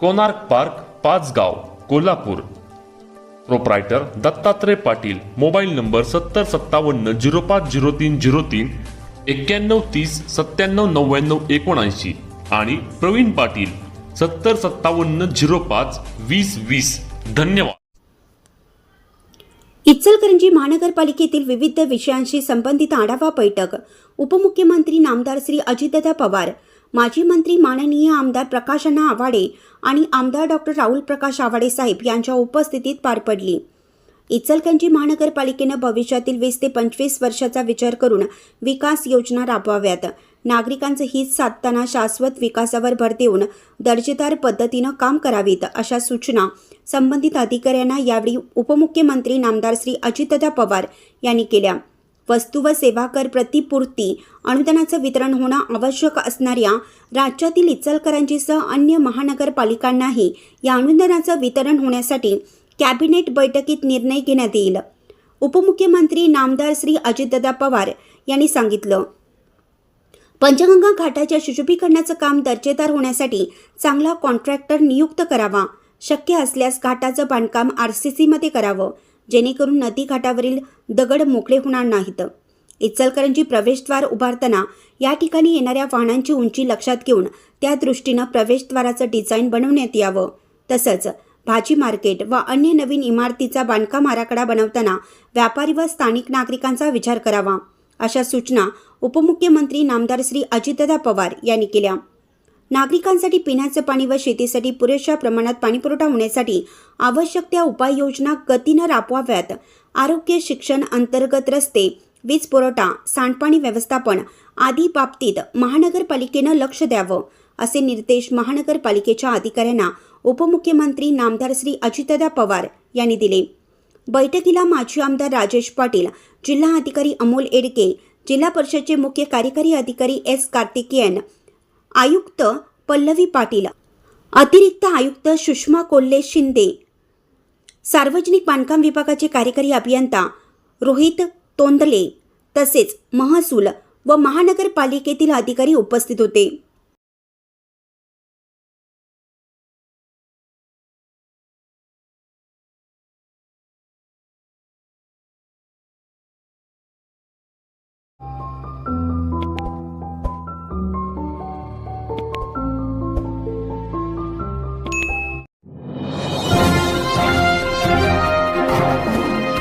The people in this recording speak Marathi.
Konark park Pachgaon Kolhapur. Proprietor Dattatray Patil mobile number सत्तर सत्तावन्न झिरो पाच झिरो तीन झिरो तीन एक्क्याण्णव तीस सत्त्याण्णव नव्याण्णव एकोणऐंशी आणि प्रवीण पाटील सत्तर सत्तावन्न झिरो पाच वीस वीस. धन्यवाद. इचलकरंजी महानगरपालिकेतील विविध विषयांशी संबंधित आढावा बैठक. उपमुख्यमंत्री नामदार श्री अजितदादा पवार माजी मंत्री माननीय आमदार प्रकाशना आवाडे आणि आमदार डॉक्टर राहुल प्रकाश आवाडे साहेब यांच्या उपस्थितीत पार पडली. इचलकरंजी महानगरपालिकेनं भविष्यातील वीस ते पंचवीस वर्षाचा विचार करून विकास योजना राबवाव्यात. नागरिकांचं हित साधताना शाश्वत विकासावर भर देऊन दर्जेदार पद्धतीनं काम करावीत अशा सूचना संबंधित अधिकाऱ्यांना यावेळी उपमुख्यमंत्री नामदार श्री अजितदा पवार यांनी केल्या. वस्तू व सेवा कर प्रतिपूर्ती अनुदानाचं वितरण होणं आवश्यक असणाऱ्या राज्यातील इचलकरंजीसह अन्य महानगरपालिकांनाही या अनुदानाचं वितरण होण्यासाठी कॅबिनेट बैठकीत निर्णय घेण्यात येईल. उपमुख्यमंत्री नामदार श्री अजितदादा पवार यांनी सांगितलं. पंचगंगा घाटाच्या शुशुभीकरणाचं काम दर्जेदार होण्यासाठी चांगला कॉन्ट्रॅक्टर नियुक्त करावा. शक्य असल्यास घाटाचं बांधकाम आर सी सीमध्ये करावं. जेणेकरून नदीघाटावरील दगड मोकळे होणार नाहीत. इचलकरंजी प्रवेशद्वार उभारताना या ठिकाणी येणाऱ्या वाहनांची उंची लक्षात घेऊन त्या दृष्टीनं प्रवेशद्वाराचं डिझाईन बनवण्यात यावं. तसंच भाजी मार्केट व अन्य नवीन इमारतीचा बांधकाम आराखडा बनवताना व्यापारी व स्थानिक नागरिकांचा विचार करावा अशा सूचना उपमुख्यमंत्री नामदार श्री अजितदा पवार यांनी केल्या. नागरिकांसाठी पिण्याचं पाणी व शेतीसाठी पुरेशा प्रमाणात पाणीपुरवठा होण्यासाठी आवश्यक त्या उपाययोजना गतीनं राबवाव्यात. आरोग्य शिक्षण अंतर्गत रस्ते वीज पुरवठा सांडपाणी व्यवस्थापन आदी बाबतीत महानगरपालिकेनं लक्ष द्यावं असे निर्देश महानगरपालिकेच्या अधिकाऱ्यांना उपमुख्यमंत्री नामदार श्री अजितदा पवार यांनी दिले. बैठकीला माजी आमदार राजेश पाटील जिल्हा अधिकारी अमोल एडके जिल्हा परिषदचे मुख्य कार्यकारी अधिकारी एस कार्तिकेयन आयुक्त पल्लवी पाटील. अतिरिक्त आयुक्त सुषमा कोल्हे शिंदे. सार्वजनिक बांधकाम विभागाचे कार्यकारी अभियंता रोहित तोंदले तसेच महसूल व महानगरपालिकेतील अधिकारी उपस्थित होते.